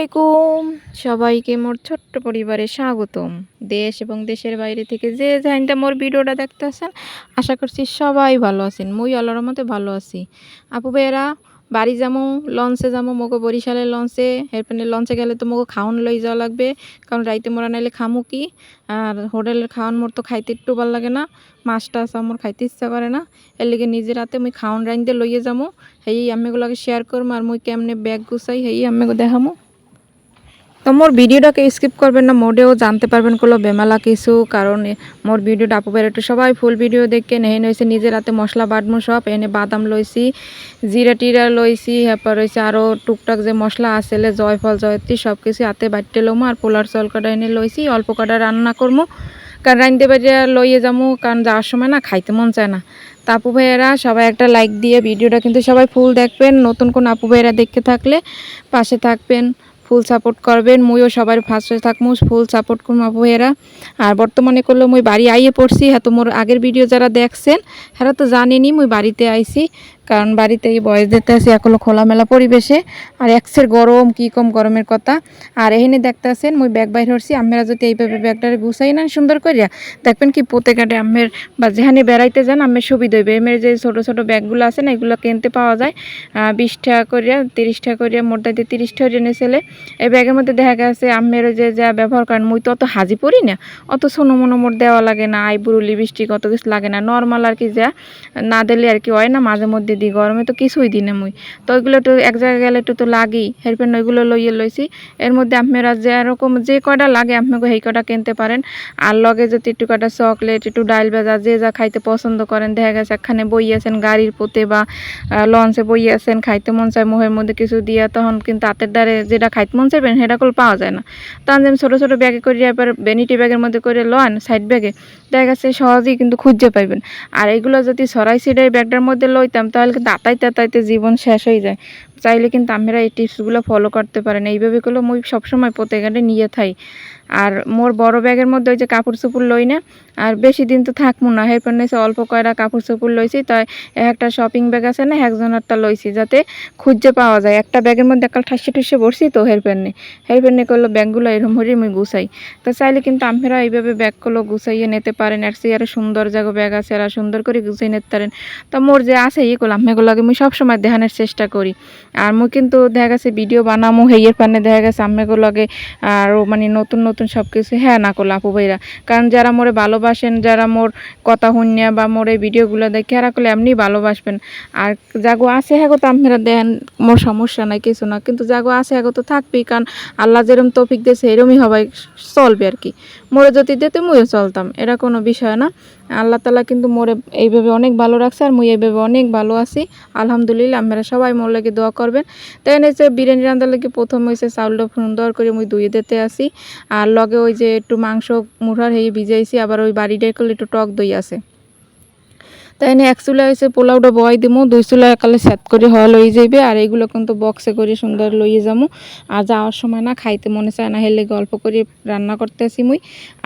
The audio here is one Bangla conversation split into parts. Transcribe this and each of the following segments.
আলাইকুম। সবাইকে মোর ছোট্ট পরিবারে স্বাগতম। দেশ এবং দেশের বাইরে থেকে যে জানতে মোর ভিডিওটা দেখতেছেন, আশা করছি সবাই ভালো আছেন। মুই আল্লাহর মতে ভালো আছি। আপু ভাইয়েরা, বাড়ি যামু, লঞ্চে যামু মোকে বরিশালের লঞ্চে। এরপরে লঞ্চে গেলে তো মোকে খাওয়ান লই যাওয়া লাগবে, কারণ রাইতে মোরা নাইলে খামু কি? আর হোটেলের খাওয়ান মোর তো খাইতে একটু ভালো লাগে না মাছ টাছ আমার খাইতে ইচ্ছা করে না। এর লিগে নিজের হাতে মুই খাওয়ান রাইন্দে লইয়ে যামু। হেই আমিগুলোকে শেয়ার করব আর মুই কেমনে ব্যাগ গুছাই, হেই আমিগো দেখামু। তো মোর ভিডিওটাকে স্কিপ করবেন না মোডেও জানতে পারবেন কোনো বেমালা কিছু, কারণ মোর ভিডিওটা আপু একটু সবাই ফুল ভিডিও দেখে নেহে নইছে নিজের হাতে মশলা বাটমু সব, এনে বাদাম লইছি, জিরা টিরা লইছি এরপর রয়েছে আরও টুকটাক যে মশলা আসলে জয়ফল জয়ত্রী সব কিছু হাতে বাটতে লমু, আর পোলার চল কটা এনে লইছি, অল্প কটা রান্না করমু, কারণ রাঁধতে বাড়িয়ে লইয়ে যাব কারণ যাওয়ার সময় না খাইতে মন চায় না। তা আপু ভাইয়েরা, সবাই একটা লাইক দিয়ে ভিডিওটা কিন্তু সবাই ফুল দেখবেন, নতুন কোন আপু ভাইয়েরা দেখতে থাকলে পাশে থাকবেন। ফুল সাপোর্ট করবেন। মুইও সবার হয়ে থাকমু ফুল সাপোর্ট করব আপু ভাইয়েরা আর বর্তমানে করল মুই বাড়ি আইয়ে পড়ছি। হ্যাঁ তো মোর আগের ভিডিও যারা দেখছেন হ্যাঁ তো জানেনি, মুই বাড়িতে আইছি। কারণ বাড়িতে এই বয়স দিতে আছি এখনও খোলামেলা পরিবেশে, আর একসের গরম, কি কম গরমের কথা। আর এখানে দেখতে আছেন মুই ব্যাগ বাইর হচ্ছি আমরা যদি এইভাবে ব্যাগটারে গুছাই না সুন্দর করিয়া দেখবেন কি পোতে কাটে আমের বা যেখানে বেড়াইতে যান আমের সুবিধা হইবে। এমের যে ছোট ছোট ব্যাগগুলো আছে না, এগুলো কিনতে পাওয়া যায়। বিশ টাকা করিয়া তিরিশ টাকা করিয়া মোটাতে তিরিশ টাকা জেনে ছেলে। এই ব্যাগের মধ্যে দেখা গেছে আমের যে যা ব্যবহার করেন, মুই তো অত হাজি পড়ি না। অত সোনো মনো মোট দেওয়া লাগে না আইবুড়ো লিপস্টিক অত কিছু লাগে না। নর্মাল আর কি যা, না দিলে আর কি হয় না, মাঝে মধ্যে দিই গরমে তো কিছুই দিই না মুই। তো ওইগুলো একটু এক জায়গায় গেলে একটু তো লাগেই। হেরপেন ওইগুলো লইয়ে লইছি। এর মধ্যে আপনারা যে এরকম যে কয়টা লাগে আপনাকে সেই কটা কিনতে পারেন। আর লগে যদি একটু কয়টা চকলেট, একটু ডাল ভাজা, যে যা খাইতে পছন্দ করেন, দেখা গেছে একখানে বই আছেন, গাড়ির পোতে বা লঞ্চে বই আছেন, খাইতে মন চায়, মোহের মধ্যে কিছু দিয়া তখন কিন্তু হাতের দ্বারে যেটা খাইতে মন চাইবেন, সেটা করে পাওয়া যায় না। তখন যেমন ছোটো ছোটো ব্যাগে করে, এবার ভ্যানিটি ব্যাগের মধ্যে করে লন সাইড ব্যাগে দেখা গেছে সহজেই কিন্তু খুঁজে পাইবেন। আর এগুলো যদি সরাই সিডাই ব্যাগটার মধ্যে লইতাম, তাহলে কিন্তু দাঁতাইতে দাঁতাইতে জীবন শেষ হয়ে যায়। চাইলে কিন্তু আমরা এই টিপসগুলো ফলো করতে পারেন। এইভাবে করলে মুই সবসময় প্রত্যেকটা নিয়ে থাই। আর মোর বড় ব্যাগের মধ্যে ওই যে কাপড় চোপড় লই না, আর বেশি দিন তো থাকব না। হেরপর নিয়েছে অল্প কয়টা কাপড় চোপড় লইছি। তাই একটা শপিং ব্যাগ আছে না, একজনেরটা লইছি যাতে খুঁজে পাওয়া যায়। একটা ব্যাগের মধ্যে একটা ঠাসে ঠুসে বসছি তো হেরপেনে হেরপেনে করল ব্যাগগুলো এরম হরে আমি গুছাই। তো চাইলে কিন্তু আপনারা এইভাবে ব্যাগগুলো গুছাইয়ে নিতে পারেন। আর সেই আরও সুন্দর জায়গা ব্যাগ আছে আর সুন্দর করে গুছিয়ে নিতে পারেন। তো মোর যে আছে ইয়ে করলাম এগুলোকে আমি সবসময় দেখানোর চেষ্টা করি। আর মুই কিন্তু দেখা গেছে ভিডিও বানামো হেয়ের পানে দেখা গেছে আম্মেগুলোকে আরও মানে নতুন নতুন সব কিছু হ্যাঁ না করল আপু ভাইরা। কারণ যারা মোরে ভালোবাসেন, যারা মোর কথা শুনিয়া বা মোর ভিডিওগুলো দেখে, এরা করলে এমনি ভালোবাসবেন। আর জাগো আছে হ্যাঁ তো আপনারা দেন, মোর সমস্যা নাই, কিছু না। কিন্তু জাগো আছে হ্যাঁ তো থাকবেই, কারণ আল্লাহ যেরম তৌফিক দিয়েছে, এরমই হবাই চলবে আর কি। মোরে যদি দিতে মুইও চলতাম এরা কোনো বিষয় না। আল্লাহ তালা কিন্তু মোরে এইভাবে অনেক ভালো রাখছে আর মুই এইভাবে অনেক ভালো আছি। আলহামদুলিল্লাহ, আপনারা সবাই মোর লাগে দোয়া করবেন। তাই এনেছে বিরিয়ানি রান্ধার লাগে প্রথম হয়েছে চাউলটা সুন্দর করে মুই ধুয়ে দিতে আসি। আর লগে ওই যে একটু মাংস মুঠার হয়ে ভিজাইছি, আবার ওই বাড়িটা করলে একটু টক দই আছে। তাই এনে এক চুলা হয়েছে পোলাওটা বয় দিমু, দুই চুলা একালে সেট করে হওয়া লই যাইবে, আর এইগুলো কিন্তু বক্সে করে সুন্দর লইয়ে যাব আর যাওয়ার সময় না খাইতে মনে চায় না, হেলে গল্প করে রান্না করতে আসি মুই।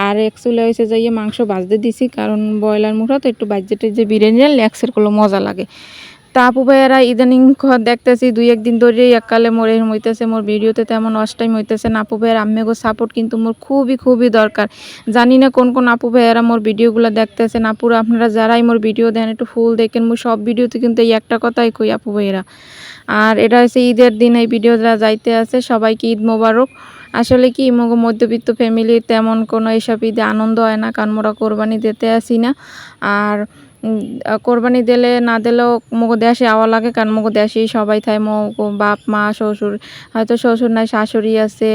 আর এক চুলা হয়েছে যাইয়ে মাংস বাজতে দিছি, কারণ ব্রয়লার মুঠা তো একটু বাজেটের যে বিরিয়ানি এক একসের কোনো মজা লাগে। তা আপু ভাইয়ারা ইদানিং দেখতেছি, দুই একদিন ধরেই এককালে মোর এরম হইতেছে মোর ভিডিওতে তেমন অস্টাইম হইতেছে না। আপু ভাইয়ার আম্মেগো সাপোর্ট কিন্তু মোর খুবই খুবই দরকার। জানি না কোন কোন আপু ভাইয়ারা মোর ভিডিওগুলো দেখতেছেন আপুরা, আপনারা যারাই মোর ভিডিও দেন, একটু ফুল দেখেন। মোর সব ভিডিওতে কিন্তু এই একটা কথাই কই আপু ভাইয়েরা। আর এটা হচ্ছে ঈদের দিন, এই ভিডিও যারা যাইতে আছে, সবাইকে ঈদ মোবারক। আসলে কি মধ্যবিত্ত ফ্যামিলির তেমন কোনো এসব ঈদে আনন্দ হয় না কারণ মোরা কোরবানি দিতে আসি না। আর কোরবানি দিলে না দিলেও মগ দেশে আওয়া লাগে, কারণ মগ সবাই থাই মগ বাপ, মা, শ্বশুর। হয়তো শ্বশুর নাই, শাশুড়ি আছে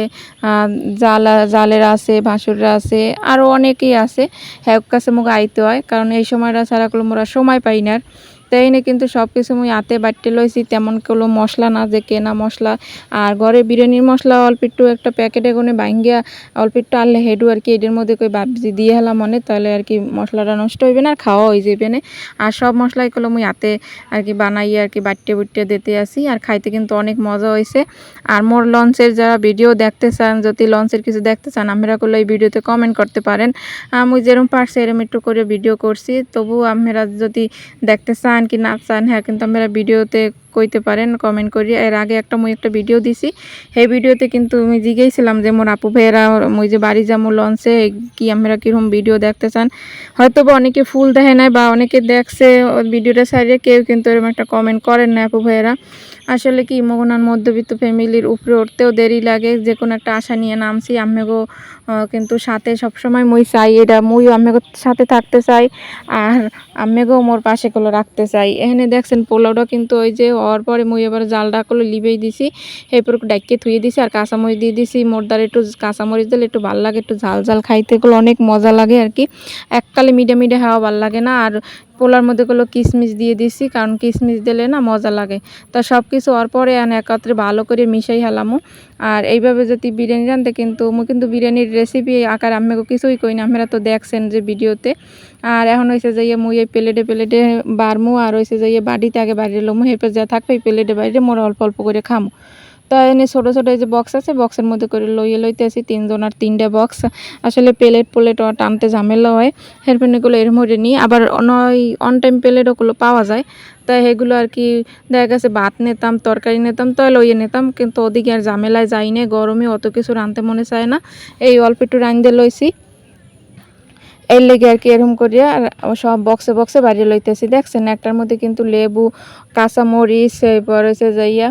জালা, জালের আছে, ভাসুররা আছে আরও অনেকেই আছে। হ্যাঁ কাছে মুখ আইতে হয়, কারণ এই সময়টা ছাড়া করলে মোরা সময় পাই না আর। তাই না কিন্তু সব কিছু মুই হাতে বাটতে লইছি, তেমন কোনো মশলা না যে কেনা মশলা। আর ঘরে বিরিয়ানির মশলা অল্প একটু একটা প্যাকেটে কোনে ভাঙ্গিয়া অল্প একটু আনলে হেডু আর কি এটার মধ্যে কই ভাবছি দিয়ে হেলাম মনে, তাহলে আর কি মশলাটা নষ্ট হইবে না আর খাওয়া হয়ে যাবে না। আর সব মশলাই গুলো মুই হাতে আর কি বানাই আর কি বাটতে বুটতে দিতে আসি, আর খাইতে কিন্তু অনেক মজা হয়েছে আর মোর লঞ্চের যারা ভিডিও দেখতে চান, যদি লঞ্চের কিছু দেখতে চান আমরা করলে এই ভিডিওতে কমেন্ট করতে পারেন। আমি যেরকম পারছি এরকম একটু করে ভিডিও করছি। তবু আপনারা যদি দেখতে চান কি না চান হ্যাঁ কিন্তু আমরা ভিডিওতে কইতে পারেন কমেন্ট করি এর আগে একটা মুই একটা ভিডিও দিছি। সেই ভিডিওতে কিন্তু আমি জিজ্ঞেসছিলাম যে মোর আপু ভাইয়েরা, মুই যে বাড়ি যাব লঞ্চে কি আমরা কীরকম ভিডিও দেখতে চান? হয়তো বা অনেকে ফুল দেখে নাই বা অনেকে দেখছে ভিডিওটা সাইডে কেউ কিন্তু এরকম একটা কমেন্ট করেন না আপু ভাইয়েরা। আসলে কি, মগনার মধ্যবিত্ত ফ্যামিলির উপরে উঠতেও দেরি লাগে যে কোনো একটা আশা নিয়ে নামছি। আমেগো কিন্তু সাথে সবসময় মুই চাই, এটা মুই আমেগো সাথে থাকতে চাই আর আমেগো মোর পাশে গুলো রাখতে চাই। এখানে দেখছেন পোলাওটা কিন্তু ওই যে হওয়ার পরে মুই এবার জাল ডাকলো লিবেই দিছি, এরপর ডাইকে থুয়ে দিছি আর কাঁচামরিচ দিয়ে দিছি। মোর দ্বারা একটু কাঁচামরিচ দিলে একটু ভালো লাগে, একটু ঝাল ঝাল খাইতে গেলে অনেক মজা লাগে আর কি। এককালে মিডে মিডে হাওয়া ভালো লাগে না আর পোলার মধ্যে গুলো কিশমিশ দিয়ে দিছি, কারণ কিশমিশ দিলে না মজা লাগে। তা সব কিছু হওয়ার পরে আন একত্রে ভালো করে মিশাই হেলামো। আর এইভাবে যদি বিরিয়ানি রাঁধতে, কিন্তু মুই কিন্তু বিরিয়ানির রেসিপি আকার আম্মেকে কিছুই কই না, আপনারা তো দেখছেন যে ভিডিওতে। আর এখন হয়েছে যাইয়ে মুই এই প্লেটে প্লেটে বারমু আর হয়েছে যাইয়ে বাড়িতে আগে বাড়ির লমু, এরপর যা থাকবে এই প্লেটে বাইরে মোর অল্প অল্প করে খামো। তো এনে ছোটো ছোটো এই যে বক্স আছে বক্সের মধ্যে করে লইয়ে লইতে আসি তিনজন আর তিনটে বক্স আসলে প্লেট প্লেট টানতে ঝামেলা হয় হেরপেনগুলো এর মধ্যে নিই আবার নয় অন টাইম প্লেট ওগুলো পাওয়া যায় তাই এগুলো আর কি দেখা গেছে ভাত নিতাম, তরকারি নিতাম, তো লইয়ে নিতাম, কিন্তু ওদিকে আর ঝামেলায় যাই না গরমে অত কিছু রাঁধতে মনে চায় না। এই অল্প একটু রাঁধতে লইছি। এর লেগে আর কি এরকম করিয়া আর সব বক্সে বক্সে বাড়িয়ে লইতেছি দেখছেন একটার মধ্যে কিন্তু লেবু, কাঁচামরিচ, এরপর হচ্ছে যাইয়া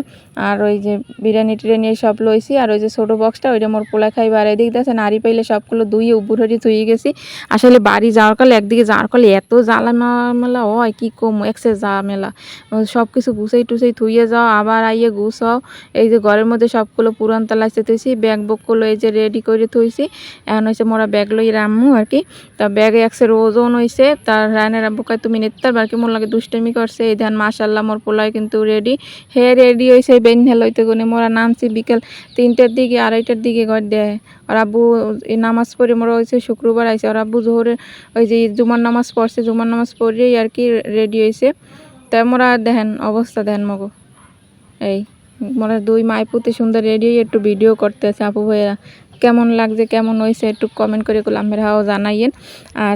আর ওই যে বিরিয়ানি টিরিয়ানি সব লইছি, আর ওই যে ছোটো বক্সটা ওইটা মোর পোলা খাইবে আর এদিক দেখছে নারী পাইলে সবগুলো ধুয়ে উবুর হরি ধুয়ে গেছি। আসলে বাড়ি যাওয়ার কালে, একদিকে যাওয়ার কালে এত জ্বালা মেলা হয় কি কম একসে যা মেলা সব কিছু গুছাই টুসাই থুইয়ে যাও, আবার আইয়ে গুছাও। এই যে ঘরের মধ্যে সবগুলো পুরান তালাইতে থুইছি ব্যাগ বকগুলো এই যে রেডি করে থুইছি। এখন হয়েছে মোরা ব্যাগ লই রামু আর কি। তা ব্যাগে একসের ওজন হয়েছে তার রায়নের আব্বু কয়, তুমি নেতার বার কি মোর লাগে দুষ্টামি করছে, এই ধ্যান মাশাল্লাহ মোর পোলায় কিন্তু রেডি হে রেডি হয়েছে বেন্যা লইতে গুনে মোরা নামছি বিকেল তিনটার দিকে, আড়াইটার দিকে ঘর দেয়। আর আব্বু নামাজ পড়ে মোরা হয়েছে শুক্রবার আইসে আর আব্বু জোহরে ওই যে জুমার নামাজ পড়ছে, জুমার নামাজ পড়েই আর কি রেডি হয়েছে তাই মোরা দেখেন অবস্থা দেখেন মগো। এই, মোরা দুই মাইপুতে সুন্দর রেডি হয়ে একটু ভিডিও করতে আছে আপু ভাইয়া কেমন লাগছে, কেমন হয়েছে একটু কমেন্ট করে করলাম হাও জানাইয়েন। আর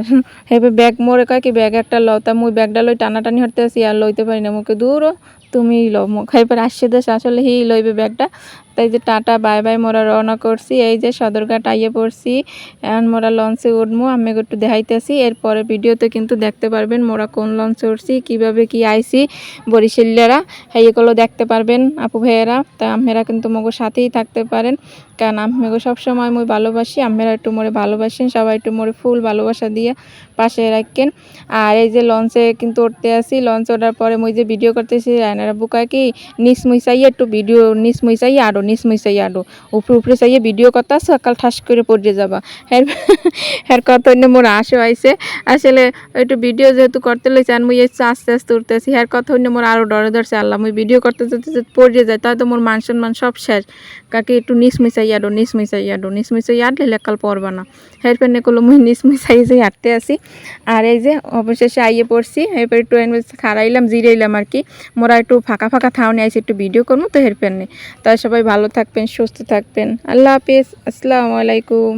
হেবে ব্যাগ মোরে কয় কি, ব্যাগ একটা লও, তা মুই ব্যাগটা লই টানাটানি হতে আসি আর লইতে পারি না। মুখে দূরও তুমি লো মুখ এবার আসছে দেশ আসলে হি লইবে ব্যাগটা। তাই যে টাটা, বাই বাই, মোরা রওনা করছি। এই যে সদরঘাট আইয়ে পড়ছি, এখন মোরা লঞ্চে উঠবো আমি একটু দেখাইতেছি। এরপরে ভিডিওতে কিন্তু দেখতে পারবেন মোরা কোন লঞ্চে উঠছি, কীভাবে কি আইছি। বরিশালিয়ারা এইগুলো দেখতে পারবেন আপু ভাইয়েরা। তা আপনারা কিন্তু মগো সাথেই থাকতে পারেন। কারণ আমিগো সবসময় মুই ভালোবাসি, আপনারা একটু মোরে ভালোবাসেন, সবাই একটু মোরে ফুল ভালোবাসা দিয়ে পাশে রাখেন। আর এই যে লঞ্চে কিন্তু উঠতে আসি। লঞ্চ ওঠার পরে মুই যে ভিডিও করতেছি, রায়নারা বুকায় কি, নিস মুইসাইয়ে একটু ভিডিও নিস মুইসাইয়ে আরও নিস মুইসাইয়ে আরও উপরে উপরে চাইয়ে ভিডিও করতে, সকাল ঠাস করে পড়ে যাবা। হ্যাঁ হ্যাঁ কথা মোর আসো আইসে আসলে একটু ভিডিও যেহেতু করতে লইছে, আর মুই আস্তে আস্তে উঠতেছি হ্যাঁ কথা হইলে মোর আরও ডরে ধরছে, আল্লাহ, মুই ভিডিও করতে যেতে পড়ে যায় তাই তো মোর মান সম্মান সব শেষ। কাকে একটু নিস মিশাই আডো, নিস মিশাই আডো, নিস মিশাই আডলে লেকাল পড়বা না। হের পেনে কলো মুই নিস মিশাই যে হাঁটতে আসি। আর এই যে অবশেষে আইয়ে পড়ছি, এরপর একটু খারাইলাম জিরাইলাম আর কি। মোরা একটু ফাঁকা ফাঁকা থাউনে আইসি একটু ভিডিও করব, তো হেরফের নেই। তাই সবাই ভালো থাকবেন, সুস্থ থাকবেন। আল্লাহ হাফিজ, আসসালামু আলাইকুম।